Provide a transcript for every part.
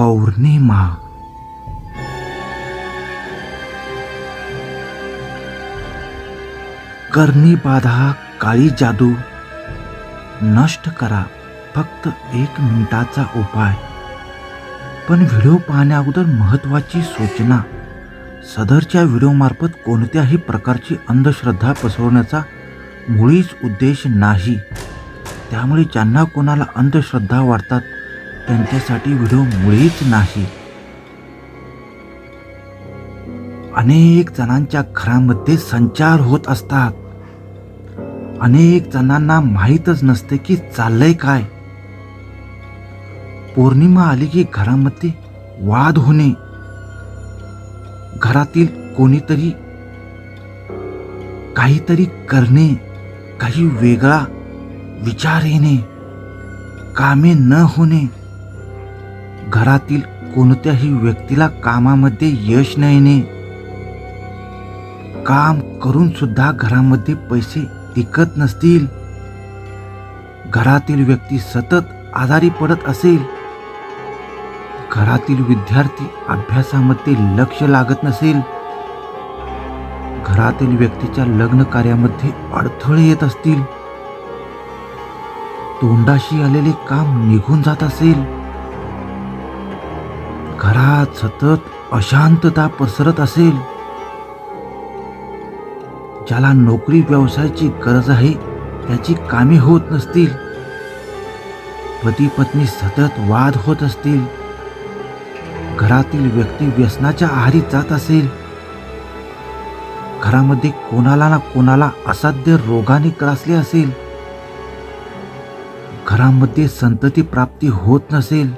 पौर्णिमा. करणी बाधा काळी जादू. नष्ट करा फक्त एक मिनिटाचा उपाय. पण व्हिडिओ पाहण्या अगोदर महत्त्वाची सूचना. सदरच्या व्हिडिओमार्फत कोणत्याही प्रकारची अंधश्रद्धा पसरवण्याचा मुळीच उद्देश नाही. त्यामुळे ज्यांना कोणाला अंधश्रद्धा वाटतात त्यांच्यासाठी व्हिडिओ मुळीच नाही. अनेक जणांच्या घरामध्ये संचार होत असतात. अनेक जणांना माहीतच नसते की चाललंय काय. पौर्णिमा आली की घरामध्ये वाद होणे. घरातील कोणीतरी काहीतरी करणे काही वेगळा विचार येणे कामे न होणे. घरातील कोणत्याही व्यक्तीला कामामध्ये यश न येणे काम करून सुद्धा घरामध्ये पैसे टिकत नसतील. घरातील व्यक्ती सतत आजारी पडत असेल. घरातील विद्यार्थी अभ्यासामध्ये लक्ष लागत नसेल. घरातील व्यक्तीच्या लग्न कार्यामध्ये अडथळे येत असतील. तोंडाशी आलेले काम निघून जात असेल. घरात सतत अशांतता पसरत असेल ज्याला नोकरी व्यवसायाची गरज आहे त्याची कामे होत नसतील पती पत्नी सतत वाद होत असतील घरातील व्यक्ती व्यसनाच्या आहारी जात असेल घरामध्ये कोणाला ना कोणाला असाध्य रोगाने ग्रासले असेल घरामध्ये संतती प्राप्ती होत नसेल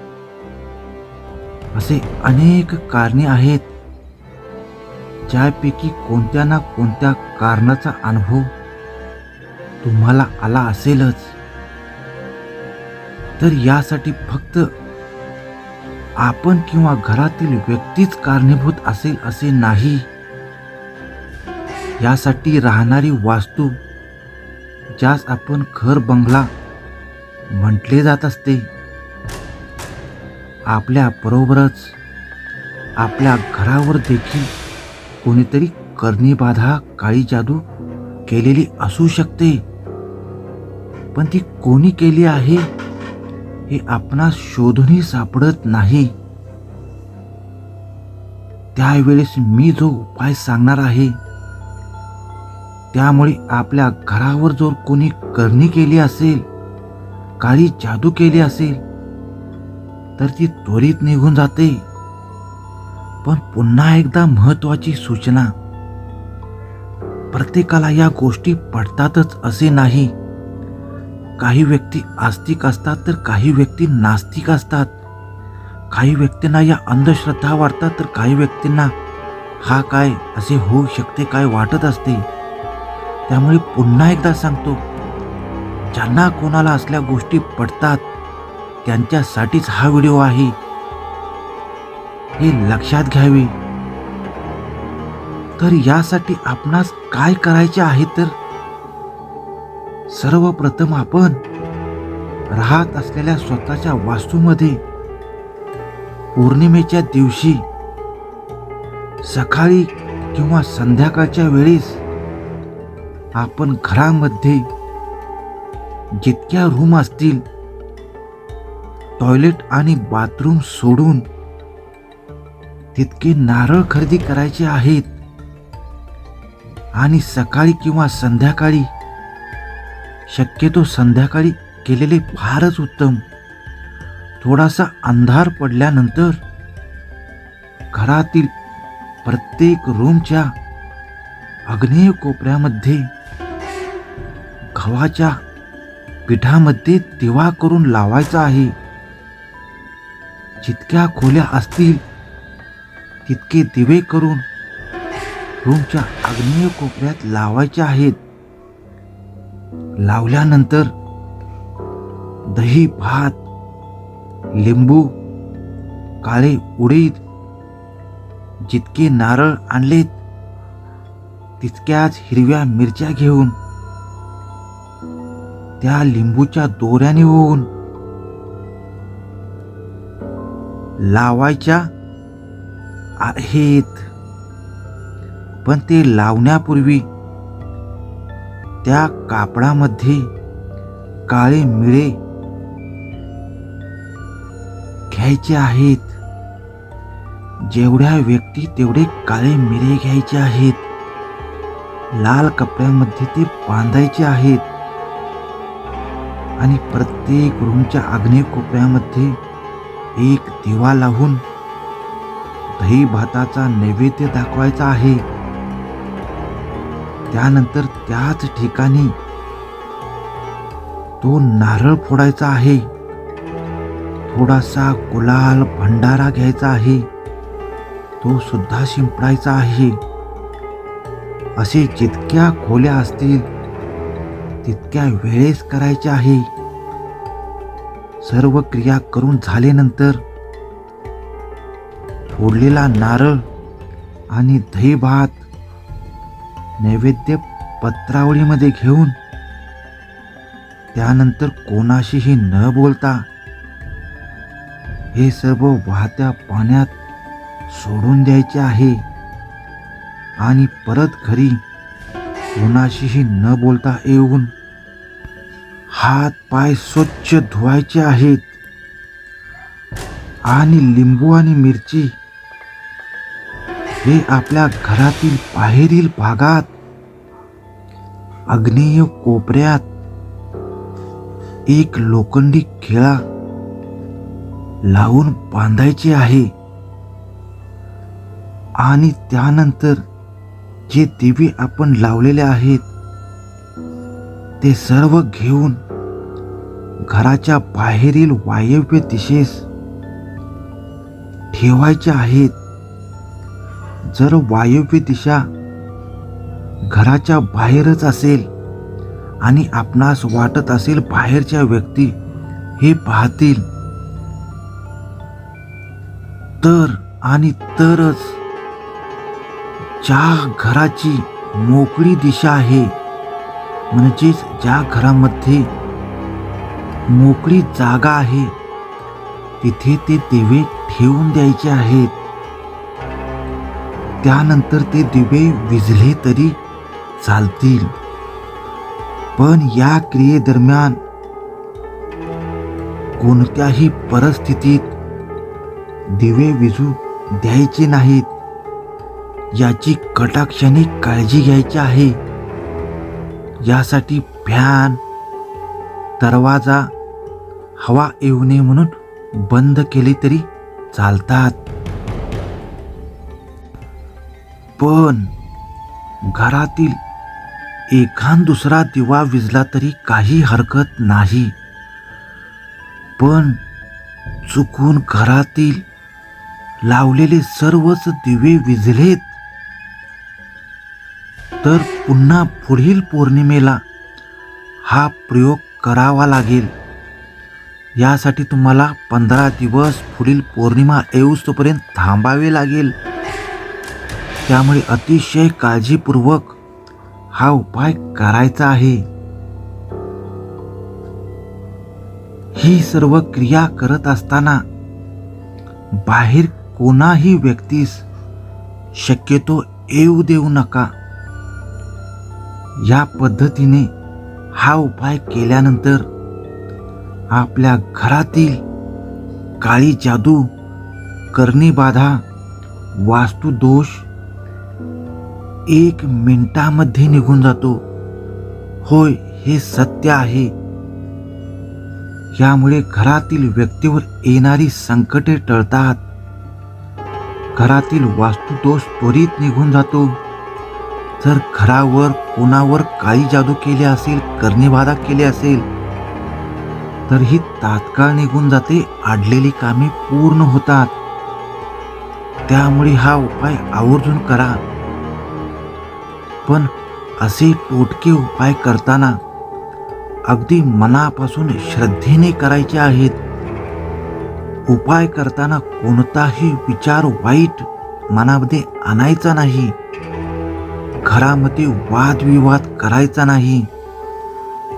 असे अनेक कारणे आहेत ज्यापैकी कोणत्या ना कोणत्या कारणाचा अनुभव तुम्हाला आला असेलच. तर यासाठी फक्त आपण किंवा घरातील व्यक्तीच कारणीभूत असेल असे नाही. यासाठी राहणारी वास्तू ज्यास आपण घर बंगला म्हटले जात असते आपल्या बरोबरच आपल्या घरावर देखील कोणीतरी करणीबाधा काळी जादू केलेली असू शकते. पण ती कोणी केली आहे हे आपणास शोधूनही सापडत नाही. त्यावेळेस मी जो उपाय सांगणार आहे त्यामुळे आपल्या घरावर जर कोणी करणी केली असेल काळी जादू केली असेल तर ती त्वरित निघून जाते. पण पुन्हा एकदा महत्वाची सूचना. प्रत्येकाला या गोष्टी पडतातच असे नाही. काही व्यक्ती आस्तिक असतात तर काही व्यक्ती नास्तिक असतात. काही व्यक्तींना या अंधश्रद्धा वाटतात तर काही व्यक्तींना हा काय असे होऊ शकते काय वाटत असते. त्यामुळे पुन्हा एकदा सांगतो ज्यांना कोणाला असल्या गोष्टी पडतात त्यांच्यासाठीच हा व्हिडिओ आहे. हे लक्षात घ्यावे. तर यासाठी आपणास काय करायचे आहे तर? सर्वप्रथम आपण राहत असलेल्या स्वतःच्या वास्तूमध्ये पौर्णिमेच्या दिवशी सकाळी किंवा संध्याकाळच्या वेळेस आपण घरामध्ये जितक्या रूम असतील टॉयलेट आणि बाथरूम सोडून तितके नारळ खरेदी करायचे आहेत. आणि सकाळी किंवा संध्याकाळी शक्यतो संध्याकाळी केलेले फारच उत्तम. थोडासा अंधार पडल्यानंतर घरातील प्रत्येक रूमच्या अग्नेय कोपऱ्यामध्ये गव्हाच्या पिठामध्ये दिवा करून लावायचा आहे. जितक्या खोल्या असतील तितके दिवे करून रूमच्या आग्नेय कोपऱ्यात लावायचे आहेत. लावल्यानंतर दही भात लिंबू काळे उडीद जितके नारळ आणलेत तितक्याच हिरव्या मिरच्या घेऊन त्या लिंबूच्या दोऱ्याने होऊन लावायच्या आहेत. पण ते लावण्यापूर्वी त्या कापडामध्ये काळे मिळे घ्यायचे आहेत. जेवढ्या व्यक्ती तेवढे काळे मिरे घ्यायचे आहेत. लाल कपड्यामध्ये ते बांधायचे आहेत. आणि प्रत्येक रूमच्या आग्नेय कोपऱ्यामध्ये एक दिवा लावून दही भाताचा नैवेद्य दाखवायचा आहे. त्यानंतर त्याच ठिकाणी तो नारळ फोडायचा आहे. थोडासा गुलाल भंडारा घ्यायचा आहे. तो सुद्धा शिंपडायचा आहे. असे जितक्या खोल्या असतील तितक्या वेळेस करायचे आहे. सर्व क्रिया करून झाल्यानंतर फोडलेला नारळ आणि दही भात नैवेद्य पत्रावळीमध्ये घेऊन त्यानंतर कोणाशीही न बोलता हे सर्व वाहत्या पाण्यात सोडून द्यायचे आहे. आणि परत घरी कोणाशीही न बोलता येऊन हात पाय स्वच्छ धुवायचे आहेत. आणि लिंबू आणि मिरची हे आपल्या घरातील बाहेरील भागात अग्नेय कोपऱ्यात एक लोखंडी खिळा लावून बांधायचे आहे. आणि त्यानंतर जे दिवे आपण लावलेले आहेत ते सर्व घेऊन घराच्या बाहेरील वायव्य दिशेस ठेवायचे आहेत. जर वायव्य दिशा घराच्या बाहेरच असेल आणि आपणास वाटत असेल बाहेरच्या व्यक्ती हे पाहतील तर आणि तरच ज्या घराची मोकळी दिशा आहे म्हणजेच ज्या घरामध्ये मोकळी जागा आहे. तिथे ते दिवे ठेवून द्यायचे आहेत. त्यानंतर ते दिवे विझले तरी चालतील. पण या क्रियेदरम्यान कोणत्याही परिस्थितीत दिवे विझू द्यायचे नाहीत. याची कटाक्षाने काळजी घ्यायची आहे. यासाठी फॅन दरवाजा हवा येऊ नये म्हणून बंद केले तरी चालतात. पण घरातील एखाद दुसरा दिवा विजला तरी काही हरकत नाही. पण चुकून घरातील लावलेले सर्वच दिवे विजलेत. तर पुन्हा पुढील पौर्णिमेला हा प्रयोग करावा लागेल. यासाठी तुम्हाला पंधरा दिवस पुढील पौर्णिमा येऊस्तोपर्यंत थांबावे लागेल. त्यामुळे अतिशय काळजीपूर्वक हा उपाय करायचा आहे. ही सर्व क्रिया करत असताना बाहेर कोणाही व्यक्तीस शक्यतो येऊ देऊ नका. या पद्धतीने हा उपाय केल्यानंतर आपल्या घरातील काळी जादू करणीबाधा वास्तुदोष एक मिनिटामध्ये निघून जातो. होय हे सत्य आहे. यामुळे घरातील व्यक्तीवर येणारी संकटे टळतात. घरातील वास्तुदोष त्वरित निघून जातो. जर घरावर कोणावर काळी जादू केली असेल करणीबाधा केली असेल तर ही तात्काळ निघून जाते. आडलेली कामे पूर्ण होतात. त्यामुळे हा उपाय आवर्जून करा. पण असे टोटके उपाय करताना अगदी मनापासून श्रद्धेने करायचे आहेत. उपाय करताना कोणताही विचार वाईट मनामध्ये आणायचा नाही. घरामध्ये वादविवाद करायचा नाही.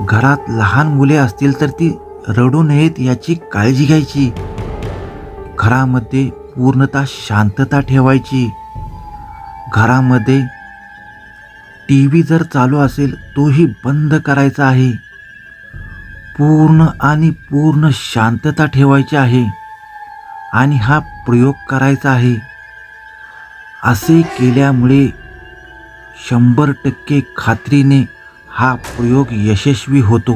घरात लहान मुले असतील तर ती रडू नयेत याची काळजी घ्यायची. घरामध्ये पूर्णतः शांतता ठेवायची. घरामध्ये टी व्ही जर चालू असेल तोही बंद करायचा आहे. पूर्ण आणि पूर्ण शांतता ठेवायची आहे आणि हा प्रयोग करायचा आहे. असे केल्यामुळे शंभर टक्के खात्रीने हा प्रयोग यशस्वी होतो.